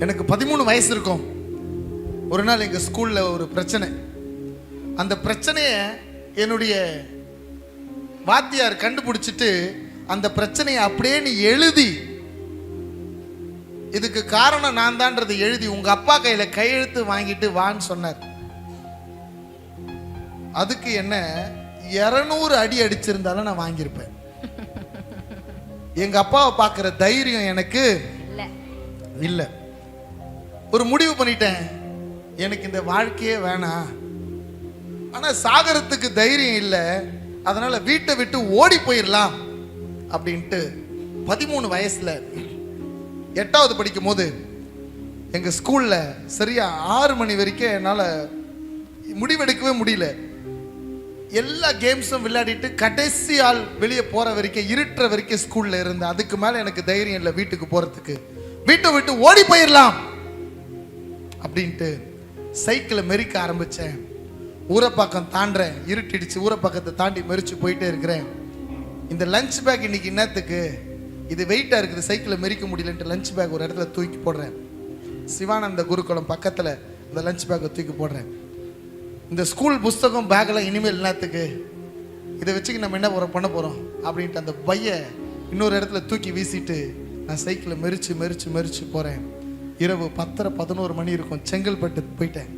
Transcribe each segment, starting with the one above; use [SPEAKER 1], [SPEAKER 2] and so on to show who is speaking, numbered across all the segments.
[SPEAKER 1] எனக்கு பதிமூணு வயசு இருக்கும். ஒரு நாள் எங்கள் ஸ்கூலில் ஒரு பிரச்சனை. அந்த பிரச்சனையை என்னுடைய வாத்தியார் கண்டுபிடிச்சிட்டு அந்த பிரச்சனையை அப்படியே நீ எழுதி இதுக்கு காரணம் நான் தான்றதை எழுதி உங்க அப்பா கையில கையெழுத்து வாங்கிட்டு வான்னு சொன்னார். அதுக்கு என்ன இருநூறு அடி அடிச்சிருந்தாலும் நான் வாங்கியிருப்பேன். எங்க அப்பாவை பார்க்குற தைரியம் எனக்கு
[SPEAKER 2] இல்ல.
[SPEAKER 1] இல்லை. ஒரு முடிவு பண்ணிட்டேன். எனக்கு இந்த வாழ்க்கையே வேணாம் ஆனால் சாகரத்துக்கு தைரியம் இல்லை. அதனால் வீட்டை விட்டு ஓடி போயிடலாம் அப்படின்ட்டு பதிமூணு வயசில் எட்டாவது படிக்கும் போது எங்கள் ஸ்கூலில் சரியா ஆறு மணி வரைக்கும் என்னால் முடிவெடுக்கவே முடியல. எல்லா கேம்ஸும் விளையாடிட்டு கடைசி ஆள் வெளியே போகிற வரைக்கும் இருட்டுற வரைக்கும் ஸ்கூலில் இருந்தேன். அதுக்கு மேலே எனக்கு தைரியம் இல்லை வீட்டுக்கு போகிறதுக்கு வீட்டை விட்டு ஓடி போயிடலாம் அப்படின்ட்டு சைக்கிளை மெரிக்க ஆரம்பிச்சேன். ஊரப்பாக்கம் தாண்டுறேன். இருட்டிடுச்சு. ஊரப்பாக்கத்தை தாண்டி மெரிச்சு போயிட்டே இருக்கிறேன். இந்த லஞ்ச் பேக் இன்னைக்கு என்னத்துக்கு? இது வெயிட்டாக இருக்குது. சைக்கிளை மெரிக்க முடியலன்ட்டு லஞ்ச் பேக் ஒரு இடத்துல தூக்கி போடுறேன். சிவானந்த குருகுலம் பக்கத்தில் இந்த லஞ்ச் பேக்கை தூக்கி போடுறேன். இந்த ஸ்கூல் புஸ்தகம் பேக்கில் இனிமேல் என்னத்துக்கு? இதை வச்சுக்கி நம்ம என்ன பண்ண போகிறோம் அப்படின்ட்டு அந்த பைய இன்னொரு இடத்துல தூக்கி வீசிட்டு நான் சைக்கிளை மெரிச்சு மெரிச்சு மெரிச்சு போகிறேன் இரவு பத்தரை பதினோரு மணி இருக்கும். செங்கல்பட்டு போயிட்டேன்.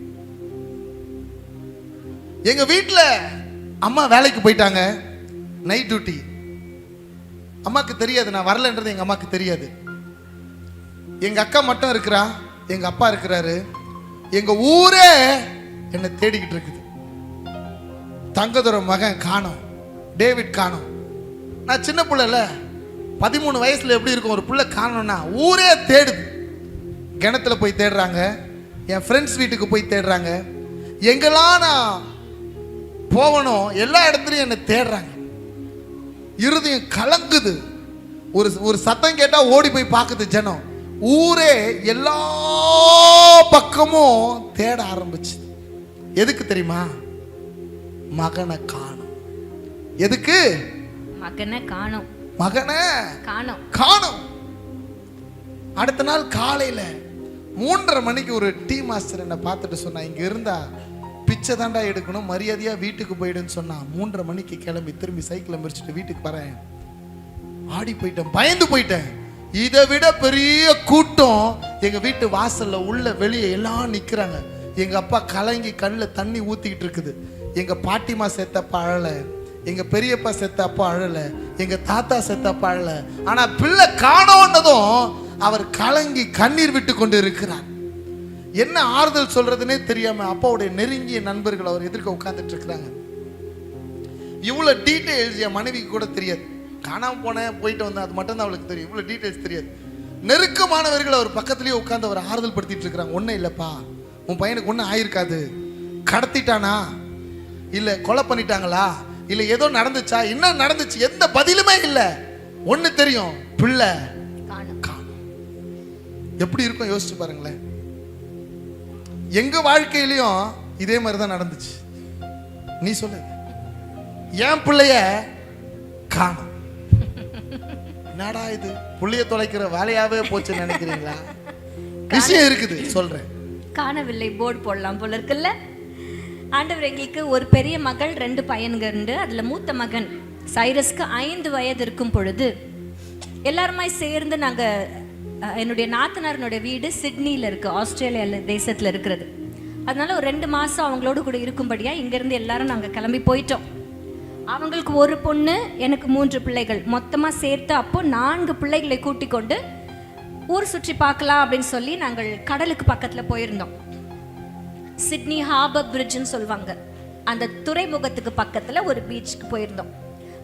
[SPEAKER 1] எங்கள் வீட்டில் அம்மா வேலைக்கு போயிட்டாங்க. நைட் டியூட்டி அம்மாக்கு தெரியாது நான் வரலன்றது எங்கள் அம்மாக்கு தெரியாது. எங்கள் அக்கா மட்டும் இருக்கிறா எங்கள் அப்பா இருக்கிறாரு. எங்கள் ஊரே என்னை தேடிக்கிட்டு இருக்குது. தங்கதுர மகன் காணும். டேவிட் காணும். நான் சின்ன பிள்ளைல பதிமூணு வயசுல எப்படி இருக்கும் ஒரு பிள்ளை காணணும்னா ஊரே தேடுது. கிணத்துல போய் தேடுறாங்க. என் ஃப்ரெண்ட்ஸ் வீட்டுக்கு போய் தேடுறாங்க. எங்கெல்லாம் நான் போகணும் எல்லா இடத்துலையும் என்னை தேடுறாங்க. இருதயம் கலங்குது. ஒரு ஒரு சத்தம் கேட்டா ஓடி போய் பார்க்குது ஜனம். ஊரே எல்லா பக்கமும் தேட ஆரம்பிச்சு. எதுக்கு தெரியுமா? மகனை காணும். எதுக்கு?
[SPEAKER 2] மகனை காணோம்.
[SPEAKER 1] மகனை
[SPEAKER 2] காணோம்.
[SPEAKER 1] காணும். அடுத்த நாள் காலையில மூன்றரை மணிக்கு ஒரு டீ மாஸ்டர் என்னை பார்த்துட்டு சொன்னா இங்க இருந்தா பிச்சை தாண்டா எடுக்கணும் மரியாதையா வீட்டுக்கு போயிடுன்னு சொன்னா மூன்றரை மணிக்கு கிளம்பி திரும்பி சைக்கிளை மிரிச்சிட்டு வீட்டுக்கு வரேன். ஆடி போயிட்டேன் பயந்து போயிட்டேன். இதை விட பெரிய கூட்டம் எங்க வீட்டு வாசல்ல உள்ள வெளியே எல்லாம் நிக்கிறாங்க. எங்க அப்பா கலங்கி கண்ணில் தண்ணி ஊத்திக்கிட்டு இருக்குது. எங்க பாட்டிமா செத்தப்பா அழலை எங்க பெரியப்பா செத்தப்ப அழலை எங்க தாத்தா செத்தப்பா அழலை. ஆனா பிள்ளை காணோன்னதும் அவர் கலங்கி கண்ணீர் விட்டு கொண்டு இருக்கிறார் என்ன ஆறுதல் சொல்றதுனே தெரியாம அப்பாவுடைய நெருங்கிய நண்பர்கள் அவர் எதிர்க்க உட்கார்ந்துட்டு இருக்கிறாங்க. இவ்வளோ டீட்டெயில்ஸ் என் மனைவிக்கு கூட தெரியாது. காணாம போனேன் போயிட்டு வந்தேன் அது மட்டும் தான் அவளுக்கு தெரியும். இவ்வளோ டீட்டெயில்ஸ் தெரியாது. நெருக்கமானவர்கள் அவர் பக்கத்துலேயே உட்காந்து அவர் ஆறுதல் படுத்திட்டு இருக்கிறாங்க. ஒன்றும் இல்லைப்பா உன் பையனுக்கு ஒன்றும் ஆயிருக்காது. கடத்திட்டானா? இல்லை கொலை பண்ணிட்டாங்களா? இல்லை ஏதோ நடந்துச்சா? என்ன நடந்துச்சு? எந்த பதிலுமே இல்லை. ஒன்று தெரியும் பிள்ளை எப்படி இருக்கும் யோசிச்சு பாருங்களேன். எங்க வாழ்க்கையிலையும் இதே மாதிரி தான் நடந்துச்சு. நீ சொல்லு. என் பிள்ளைய காணும். என்னடா இது? புள்ளிய தொலைக்கிற வேலையாவே போச்சுன்னு நினைக்கிறீங்களா? விஷயம் இருக்குது சொல்றேன்.
[SPEAKER 2] காணவில்லை போர்டு போடலாம் போல இருக்குல்ல? ஆண்டவர் எங்களுக்கு ஒரு பெரிய மகள் ரெண்டு பையன்கள் உண்டு. அதுல மூத்த மகன் சைரஸ்க்கு ஐந்து வயது இருக்கும் பொழுது எல்லாருமாய் சேர்ந்து நாங்கள் என்னுடைய நாத்தனாரனுடைய வீடு சிட்னியில் இருக்கு ஆஸ்திரேலியா தேசத்தில் இருக்கிறது. அதனால ஒரு ரெண்டு மாதம் அவங்களோட கூட இருக்கும்படியா இங்கேருந்து எல்லாரும் நாங்கள் கிளம்பி போயிட்டோம். அவங்களுக்கு ஒரு பொண்ணு எனக்கு மூன்று பிள்ளைகள். மொத்தமாக சேர்த்து அப்போ நான்கு பிள்ளைகளை கூட்டிக் கொண்டு ஊர் சுற்றி பார்க்கலாம் அப்படின்னு சொல்லி நாங்கள் கடலுக்கு பக்கத்தில் போயிருந்தோம். சிட்னி ஹார்பர் பிரிட்ஜுன்னு சொல்லுவாங்க. அந்த துறைமுகத்துக்கு பக்கத்தில் ஒரு பீச்சுக்கு போயிருந்தோம்.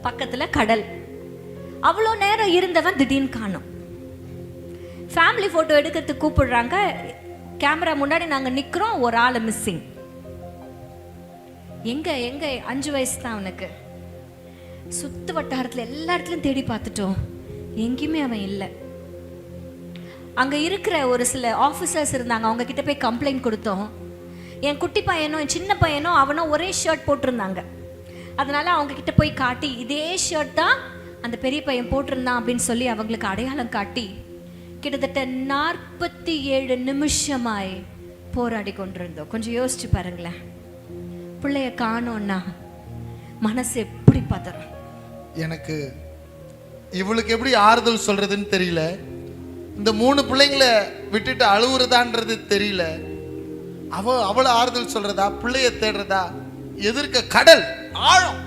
[SPEAKER 2] பக்கத்தில் கடல். அவ்வளோ நேரம் இருந்தவன் திடீர்னு காணும். ஃபேமிலி ஃபோட்டோ எடுக்கிறதுக்கு கூப்பிடுறாங்க. கேமரா முன்னாடி நாங்கள் நிற்கிறோம் ஒரு ஆள் மிஸ்ஸிங் எங்கே எங்கே? அஞ்சு வயசு தான் அவனுக்கு. சுத்து வட்டாரத்தில் எல்லா இடத்துலையும் தேடி பார்த்துட்டோம். எங்கேயுமே அவன் இல்லை. அங்கே இருக்கிற ஒரு சில ஆஃபீஸர்ஸ் இருந்தாங்க. அவங்க கிட்ட போய் கம்ப்ளைண்ட் கொடுத்தோம். என் குட்டி பையனும் என் சின்ன பையனும் அவனும் ஒரே ஷர்ட் போட்டிருந்தாங்க. அதனால அவங்க கிட்ட போய் காட்டி இதே ஷர்ட் தான் அந்த பெரிய பையன் போட்டிருந்தான் அப்படின்னு சொல்லி அவங்களுக்கு அடையாளம் காட்டி கிட்டத்தட்ட நாற்பத்தி ஏழு நிமிஷமாய் போராடி கொண்டிருந்தோம். கொஞ்சம் யோசிச்சு பாருங்களேன். பிள்ளைய காணோம்னா மனசு எப்படி பதறும்?
[SPEAKER 1] எனக்கு இவளுக்கு எப்படி ஆறுதல் சொல்றதுன்னு தெரியல. இந்த மூணு பிள்ளைங்களை விட்டுட்டு அழுவுறதான்றது தெரியல. அவ அவளை ஆறுதல் சொல்றதா பிள்ளைய தேடுறதா? எதிர்க்க கடல் ஆழம்.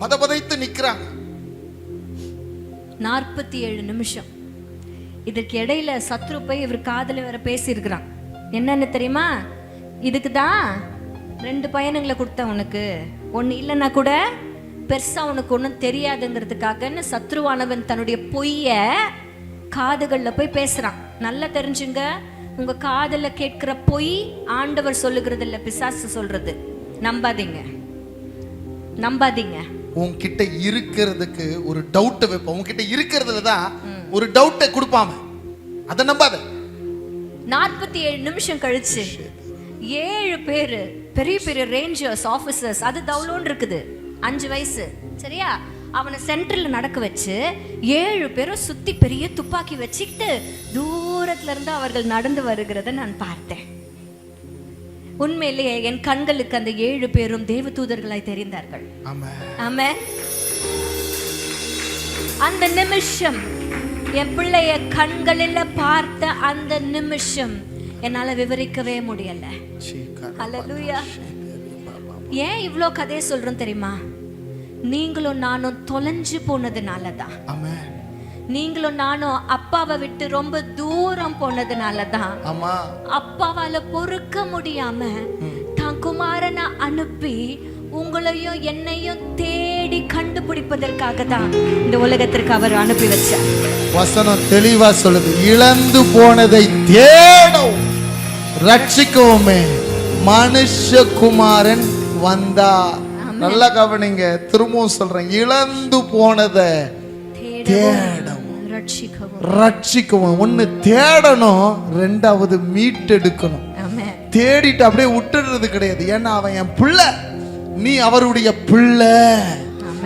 [SPEAKER 1] பதபதைத்து நிக்கிறாங்க.
[SPEAKER 2] நாற்பத்தி ஏழு நிமிஷம். இதற்கு இடையில சத்ரு போய் இவர் காதுல வேற பேசியிருக்கிறான். என்னன்னு தெரியுமா? இதுக்கு தான் ரெண்டு பையனுங்களை கொடுத்தேன் உனக்கு. ஒன்று இல்லைன்னா கூட பெருசா உனக்கு ஒன்றும் தெரியாதுங்கிறதுக்காகன்னு சத்ருவானவன் தன்னுடைய பொய்ய காதுகளில் போய் பேசுறான். நல்லா தெரிஞ்சுங்க உங்க காதுல கேட்கிற பொய் ஆண்டவர் சொல்லுகிறது இல்ல பிசாசு சொல்றது. நம்பாதீங்க. நம்பாதீங்க.
[SPEAKER 1] உன்கிட்ட இருக்கிறதுக்கு ஒரு டவுட்டை வைப்போம். உன்கிட்ட இருக்கிறதுல தான் ஒரு டவுட்டை கொடுப்பாம அதை நம்பாத.
[SPEAKER 2] நாற்பத்தி ஏழு நிமிஷம் கழிச்சு ஏழு பேரு பெரிய பெரிய ரேஞ்சர்ஸ் ஆஃபீஸர்ஸ் அது தவுலோன்னு இருக்குது. அஞ்சு வயசு. சரியா? அவனை சென்டர்ல நடக்க வச்சு ஏழு பேரும் சுத்தி பெரிய துப்பாக்கி வச்சுக்கிட்டு தூரத்துல இருந்து அவர்கள் நடந்து வருகிறத நான் பார்த்தேன். உண்மையிலேயே என் கண்களுக்கு அந்த ஏழு பேரும் தேவதூதர்களாய் தெரிந்தார்கள்.
[SPEAKER 1] ஆமா
[SPEAKER 2] ஆமே அந்த நிமிஷம் என் பிள்ளைய கண்களில் பார்த்த அந்த நிமிஷம் என்னால விவரிக்கவே முடியல. அல்லேலூயா ஏன் இவ்வளோ கதையை சொல்றோம் தெரியுமா? நீங்களும் நானும் தொலைஞ்சு போனதுனால தான் நீங்களும் நானும் அப்பாவை விட்டு ரொம்ப தூரம் போனதுனால தான் அப்பாவால பொறுக்க முடியாம தான் குமாரனை அனுப்பி உங்களையும் என்னையும் தேடி கண்டுபிடிப்பதற்காக தான் இந்த உலகத்திற்கு அவர் அனுப்பி வச்சார்.
[SPEAKER 1] வசனம் தெளிவா சொல்லுது. இழந்து போனதை தேடும் ரட்சிக்கவுமே மனுஷகுமாரன் வந்தா நல்லா கவனிங்க திரும்பவும் சொல்றேன். இழந்து போனதை
[SPEAKER 2] தேடவும் ரட்சிக்கவும்.
[SPEAKER 1] ஒண்ணு தேடணும் ரெண்டாவது மீட்டெடுக்கணும். தேடிட்டு அப்படியே விட்டுடுறது கிடையாது. ஏன்னா அவன் என் பிள்ளை. நீ அவருடைய பிள்ளை.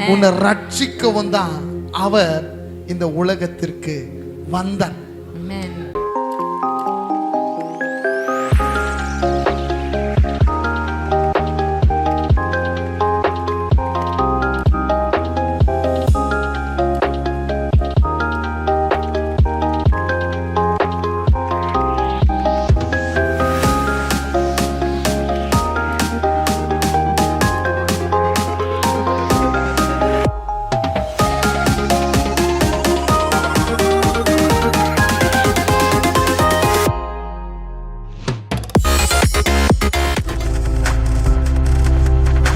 [SPEAKER 1] உன்னை ரட்சிக்கவும் தான் அவர் இந்த உலகத்திற்கு வந்தார்